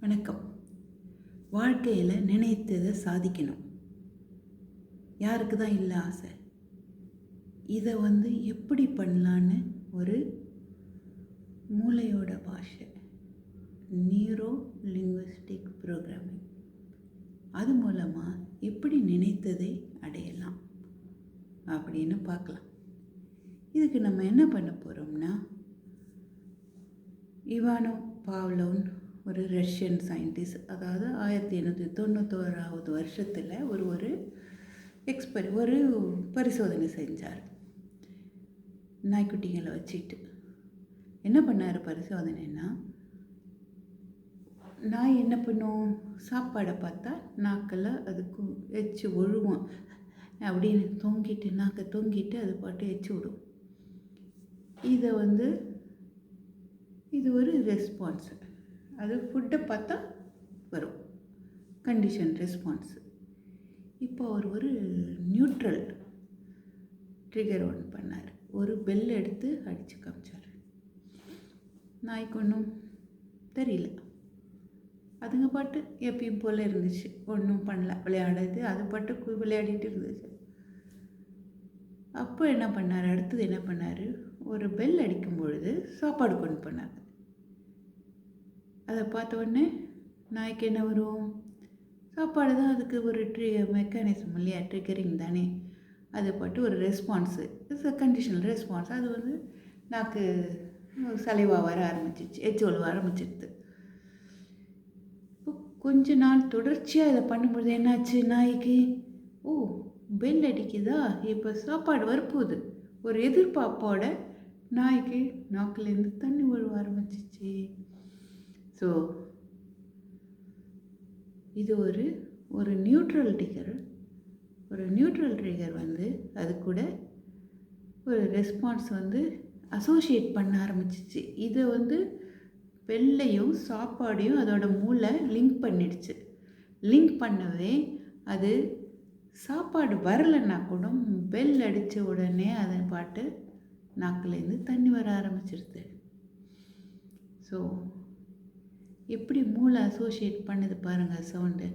வணக்கம். வாழ்க்கையில் நினைத்ததை சாதிக்கணும். யாருக்கு தான் இல்லை ஆசை? இதை வந்து எப்படி பண்ணலான்னு ஒரு மூளையோட பாஷை. Neuro linguistic programming. அது மூலமாக எப்படி நினைத்ததை அடையலாம் அப்படின்னு பார்க்கலாம். இதுக்கு நம்ம என்ன பண்ண போகிறோம்னா இவானோ பாவ்லோன் ஒரு ரஷ்யன் சயின்டிஸ்ட் அதாவது ஆயிரத்தி எண்ணூற்றி தொண்ணூத்தோராவது வருஷத்தில் ஒரு ஒரு எக்ஸ்பெரி ஒரு பரிசோதனை செஞ்சார். நாய்க்குட்டிகளை வச்சுட்டு. என்ன பண்ணார் பரிசோதனைன்னா நாய் என்ன பண்ணும்? சாப்பாடை பார்த்தா நாக்கில் அதுக்கு எச்சு ஒழுவும் அப்படின்னு தொங்கிட்டு நாக்கை தொங்கிட்டு அது பாட்டு எச்சு விடும். இதை வந்து இது ஒரு ரெஸ்பான்ஸு அது ஃபுட்டை பார்த்தா வரும். கண்டிஷன் ரெஸ்பான்ஸ் இப்போ அவர் ஒரு நியூட்ரல் ட்ரிகர் ஒன்று பண்ணார். ஒரு பெல் எடுத்து அடித்து காமிச்சார். நாய்க்கு ஒன்றும் தெரியல. அதுங்க பாட்டு எப்பயும் போல் இருந்துச்சு. ஒன்றும் பண்ணல. விளையாடுறது அது பாட்டு விளையாடிட்டு இருந்துச்சு. அப்போ என்ன பண்ணார்? அடுத்தது என்ன பண்ணார்? ஒரு பெல் அடிக்கும் பொழுது சாப்பாடு கொண்டு பண்ணார் அதை பார்த்த உடனே நாய்க்கு என்ன வரும்? சாப்பாடு தான் அதுக்கு ஒரு ட்ரி மெக்கானிசம் இல்லையா? ட்ரிகரிங் தானே. அது பட்டு ஒரு response it's uh conditional response அது வந்து நாக்கு சலைவாக வர ஆரம்பிச்சிச்சு. எச்சோல் ஆரம்பிச்சிடுது இப்போ கொஞ்ச நாள் தொடர்ச்சியாக இதை பண்ணும்பொழுது என்னாச்சு நாய்க்கு? ஓ பெல் அடிக்குதா? இப்போ சாப்பாடு வரப்போகுது. ஒரு எதிர்பார்ப்போட நாய்க்கு நாக்குலேருந்து தண்ணி விழுவ ஆரம்பிச்சிச்சு. ஸோ இது ஒரு ஒரு நியூட்ரல் ட்ரிகர் ஒரு நியூட்ரல் ட்ரிகர் வந்து அது கூட ஒரு ரெஸ்பான்ஸ் வந்து அசோசியேட் பண்ண ஆரம்பிச்சிச்சு. இதை வந்து வெள்ளையும் சாப்பாடையும் அதோட மூளை லிங்க் பண்ணிடுச்சு. லிங்க் பண்ணவே அது சாப்பாடு வரலைன்னா கூட பெல் அடித்த உடனே அதை பாட்டு நாக்குலேருந்து தண்ணி வர ஆரம்பிச்சிடுது ஸோ எப்படி மூளை அசோசியேட் பண்ணுது பாருங்கள் சவுண்டு.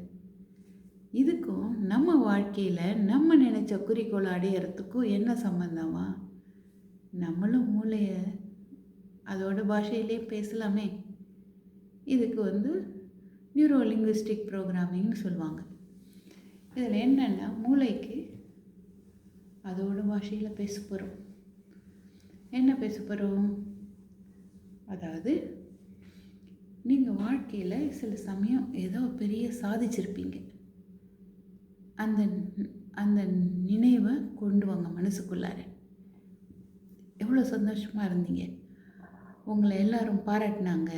இதுக்கும் நம்ம வாழ்க்கையில் நம்ம நினச்ச குறிக்கோளை அடையிறதுக்கும் என்ன சம்மந்தமா நம்மளும் மூளையை அதோட பாஷையிலே பேசலாமே. இதுக்கு வந்து நியூரோ லிங்குவிஸ்டிக் ப்ரோக்ராமிங்னு சொல்லுவாங்க. இதில் என்னென்னா மூளைக்கு அதோட பாஷையில் பேச போகிறோம் என்ன பேச போகிறோம் அதாவது நீங்கள் வாழ்க்கையில் சில சமயம் ஏதோ பெரிய சாதிச்சிருப்பீங்க. அந்த அந்த நினைவை கொண்டு வாங்க மனசுக்குள்ளார. எவ்வளோ சந்தோஷமாக இருந்தீங்க. உங்களை எல்லாரும் பாராட்டினாங்க.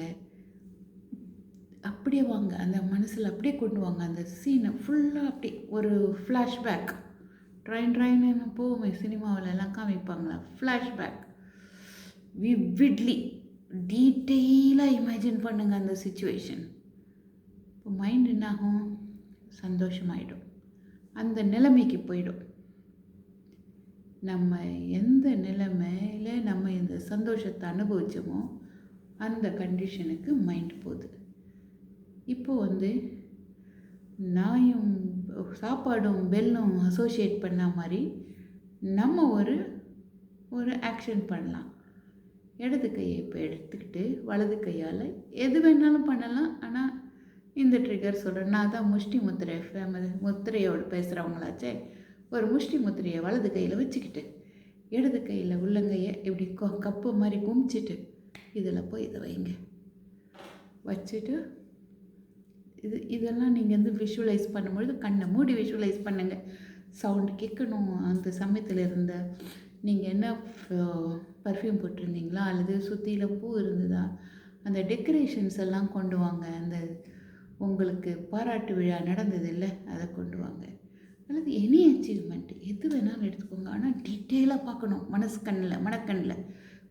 அப்படியே வாங்க அந்த மனசில் அப்படியே கொண்டு வாங்க. அந்த சீனை ஃபுல்லாக அப்படி ஒரு ஃப்ளாஷ்பேக் ட்ரைன் ட்ரைன்னு போவோமே சினிமாவில் எல்லாம் காமிப்பாங்களா? ஃப்ளாஷ்பேக் விவிட்லி. டீட்டெயிலாக இமேஜின் பண்ணுங்கள் அந்த சுச்சுவேஷன் இப்போ மைண்ட் என்னாகும்? சந்தோஷமாயிடும். அந்த நிலைமைக்கு போயிடும். நம்ம எந்த நிலைமையில் நம்ம இந்த சந்தோஷத்தை அனுபவித்தோமோ அந்த கண்டிஷனுக்கு மைண்ட் போகுது. இப்போ வந்து நாயும் சாப்பாடும் பெல்லும் அசோசியேட் பண்ண மாதிரி நம்ம ஒரு ஒரு ஆக்ஷன் பண்ணலாம். இடது கையை இப்போ எடுத்துக்கிட்டு வலது கையால் எது வேணாலும் பண்ணலாம். ஆனால் இந்த ட்ரிகர் சொல்கிறேன் நான் தான் முஷ்டி முத்திரை ஃபேமஸ் முத்திரையோடு பேசுகிறவங்களாச்சே ஒரு முஷ்டி முத்திரையை வலது கையில் வச்சுக்கிட்டு இடது கையில் உள்ளங்கையை இப்படி கொ கப்பு மாதிரி குமிச்சிட்டு இதில் போய் இதை வைங்க. வச்சுட்டு இது இதெல்லாம் நீங்கள் வந்து விஷுவலைஸ் பண்ணும்பொழுது கண்ணை மூடி விஷுவலைஸ் பண்ணுங்கள் சவுண்டு கேட்கணும். அந்த சமயத்தில் இருந்த நீங்கள் என்ன பர்ஃப்யூம் போட்டிருந்தீங்களா? அல்லது சுற்றியில் பூ இருந்ததா? அந்த டெக்கரேஷன்ஸ் எல்லாம் கொண்டு வாங்க. அந்த உங்களுக்கு பாராட்டு விழா நடந்தது இல்லை அதை கொண்டு வாங்க. அல்லது எனி அச்சீவ்மெண்ட் எது வேணாலும் எடுத்துக்கோங்க. ஆனால் டீட்டெயிலாக பார்க்கணும். மனசு கண்ணில் மனக்கண்ணில்.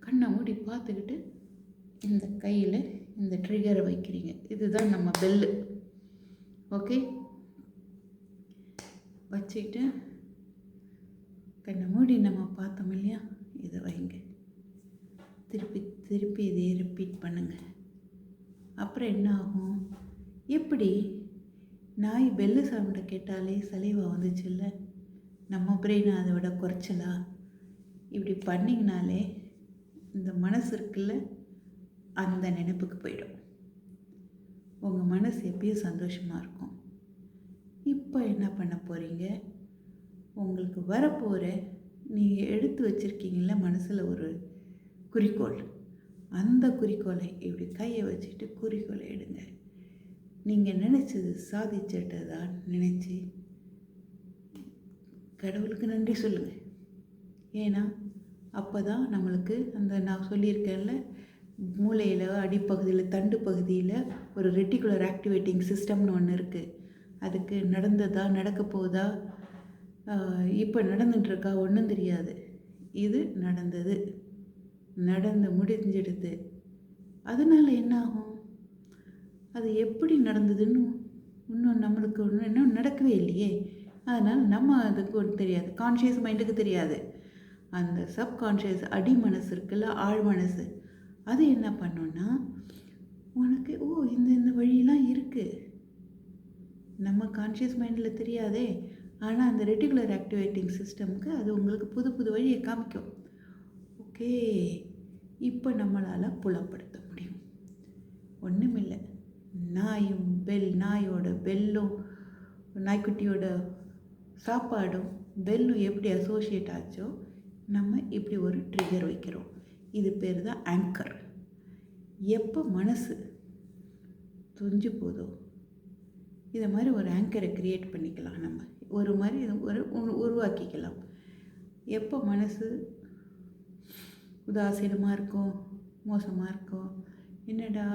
கண்ணை மூடி பார்த்துக்கிட்டு இந்த கையில் இந்த ட்ரிகரை வைக்கிறீங்க. இதுதான் நம்ம பெல்லு ஓகே வச்சுக்கிட்டு கண்ணை மூடி நம்ம பார்த்தோம் இல்லையா? இதை வைங்க. திருப்பி திருப்பி இதையே ரிப்பீட் பண்ணுங்கள் அப்புறம் என்ன ஆகும்? எப்படி? நாய் பெல்லு சவுண்டை கேட்டாலே சலிவா வந்துச்சுல்ல? நம்ம பிரெயினை அதை விட குறைச்சலா? இப்படி பண்ணிங்கனாலே இந்த மனசு இருக்குல்ல? அந்த நினைப்புக்கு போயிடும். உங்கள் மனசு எப்பயும் சந்தோஷமாக இருக்கும். இப்போ என்ன பண்ண போகிறீங்க உங்களுக்கு வரப்போகிற நீங்கள் எடுத்து வச்சுருக்கீங்கள மனசில் ஒரு குறிக்கோள். அந்த குறிக்கோளை இப்படி கையை வச்சுட்டு குறிக்கோளை எடுங்க. நீங்கள் நினச்சது சாதிச்சிட்டதா நினச்சி கடவுளுக்கு நன்றி சொல்லுங்கள் ஏன்னா அப்போ தான் நம்மளுக்கு அந்த நான் சொல்லியிருக்கேன்ல மூளையில் அடிப்பகுதியில் தண்டு பகுதியில் ஒரு ரெட்டிகுலர் ஆக்டிவேட்டிங் சிஸ்டம்னு ஒன்று இருக்குது அதுக்கு நடந்ததா நடக்க போகுதா இப்போ நடந்துட்டுருக்கா? ஒன்றும் தெரியாது. இது நடந்தது. நடந்து முடிஞ்சிடுது அதனால் என்ன ஆகும் அது எப்படி நடந்ததுன்னு இன்னும் நம்மளுக்கு ஒன்றும் இன்னும் நடக்கவே இல்லையே. அதனால் நம்ம அதுக்கு ஒன்று தெரியாது. கான்ஷியஸ் மைண்டுக்கு தெரியாது. அந்த சப்கான்ஷியஸ் அடி மனசு இருக்குல்ல ஆழ் மனசு. அது என்ன பண்ணுன்னா உனக்கு ஓ இந்த இந்த வழியெலாம் இருக்குது நம்ம கான்ஷியஸ் மைண்டில் தெரியாதே. ஆனால் அந்த ரெட்டிகுலர் ஆக்டிவேட்டிங் சிஸ்டமுக்கு அது உங்களுக்கு புது புது வழியை காமிக்கும். ஓகே. இப்போ நம்மளால் புலப்படுத்த முடியும். ஒன்றுமில்லை நாயும் பெல் நாயோட பெல்லும் நாய்க்குட்டியோட சாப்பாடும் பெல்லும் எப்படி அசோசியேட் ஆச்சோ நம்ம இப்படி ஒரு ட்ரிகர் வைக்கிறோம். இது பேர் தான் ஆங்கர் எப்போ மனசு துஞ்சு போதோ இதை மாதிரி ஒரு ஆங்கரை க்ரியேட் பண்ணிக்கலாம் நம்ம. ஒரு மாதிரி ஒரு உருவாக்கிக்கலாம். எப்போ மனசு உதாசீனமாக இருக்கும் மோசமாக இருக்கும் என்னடா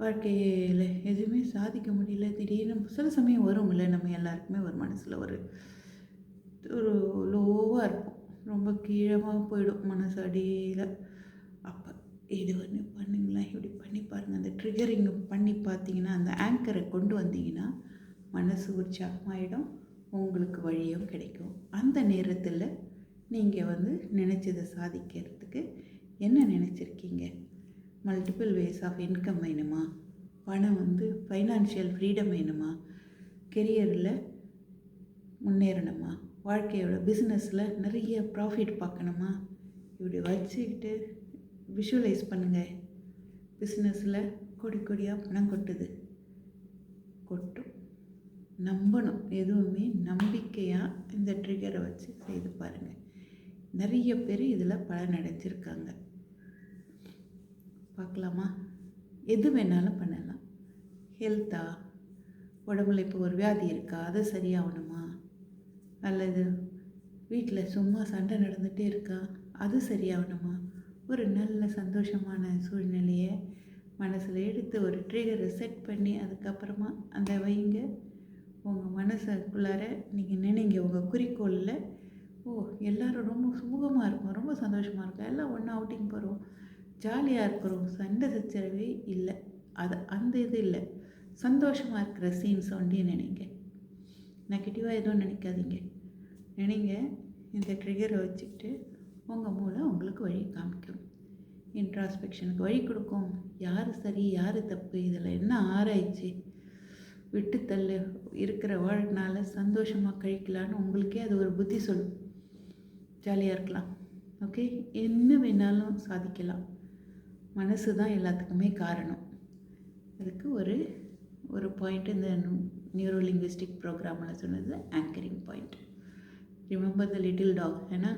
வாழ்க்கையில் எதுவுமே சாதிக்க முடியல திடீர்னு சில சமயம் வரும்ல நம்ம எல்லாருக்குமே ஒரு மனசில் ஒரு ஒரு லோவாக இருக்கும். ரொம்ப கீழமாக போயிடும் மனசு அடியில். அப்போ இது ஒன்று பண்ணுங்களேன் இப்படி பண்ணி பாருங்கள் அந்த ட்ரிகரிங் பண்ணி பார்த்தீங்கன்னா அந்த ஆங்கரை கொண்டு வந்தீங்கன்னா மனசு உற்சாகமாயிடும் உங்களுக்கு வழியும் கிடைக்கும். அந்த நேரத்தில் நீங்கள் வந்து நினச்சதை சாதிக்கிறதுக்கு என்ன நினச்சிருக்கீங்க? மல்டிபிள் வேஸ் ஆஃப் இன்கம் வேணுமா? பணம் வந்து ஃபைனான்ஷியல் ஃப்ரீடம் வேணுமா? கெரியரில் முன்னேறணுமா? வாழ்க்கையோட பிஸ்னஸில் நிறைய ப்ராஃபிட் பார்க்கணுமா? இப்படி வச்சுக்கிட்டு விஷுவலைஸ் பண்ணுங்கள் பிஸ்னஸில் கொடி கொடியாக பணம் கொட்டுது. கொட்டும். நம்பணும் எதுவுமே நம்பிக்கையாக இந்த ட்ரிகரை வச்சு செய்து பாருங்கள் நிறைய பேர் இதில் பலனடைஞ்சிருக்காங்க பார்க்கலாமா? எது வேணாலும் பண்ணலாம். ஹெல்த்தா உடம்புல இப்போ ஒரு வியாதி இருக்கா? அது சரியாகணுமா? அல்லது வீட்டில் சும்மா சண்டை நடந்துகிட்டே இருக்கா? அது சரியாகணுமா? ஒரு நல்ல சந்தோஷமான சூழ்நிலையை மனசில் எடுத்து ஒரு ட்ரிகரை செட் பண்ணி அதுக்கப்புறமா அந்த வைங்க. உங்கள் மனசுக்குள்ளார நீங்கள் நினைங்க. உங்கள் குறிக்கோளில் ஓ எல்லோரும் ரொம்ப சுமூகமாக இருக்கும். ரொம்ப சந்தோஷமாக இருக்கும். எல்லாம் ஒன்றா அவுட்டிங் போகிறோம் ஜாலியாக இருக்கிறோம். சண்டை சச்சரவே இல்லை. அது அந்த இது இல்லை. சந்தோஷமாக இருக்கிற சீன்ஸ் ஒன்றே நினைங்க. நெகட்டிவாக எதுவும் நினைக்காதீங்க. நினைங்க. இந்த ட்ரிகரை வச்சுக்கிட்டு உங்கள் மூளை உங்களுக்கு வழி காமிக்கும். இன்ட்ராஸ்பெக்ஷனுக்கு வழி கொடுக்கும். யார் சரி? யார் தப்பு? இதில் என்ன ஆராய்ச்சி? விட்டு தள்ளு இருக்கிற வாழ்நாள சந்தோஷமாக கழிக்கலான்னு உங்களுக்கே அது ஒரு புத்தி சொல்லும். ஜாலியாக இருக்கலாம். ஓகே? என்ன வேணாலும் சாதிக்கலாம். மனசு தான் எல்லாத்துக்குமே காரணம். அதுக்கு ஒரு ஒரு பாயிண்ட் இந்த நியூரோ லிங்குவிஸ்டிக் ப்ரோக்ராமில் சொன்னது anchoring point remember the little dog ஏன்னா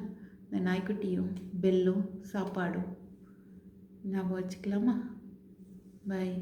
இந்த நாய்க்குட்டியும் பெல்லும் சாப்பாடும் ஞாபகம் வச்சுக்கலாமா? பாய்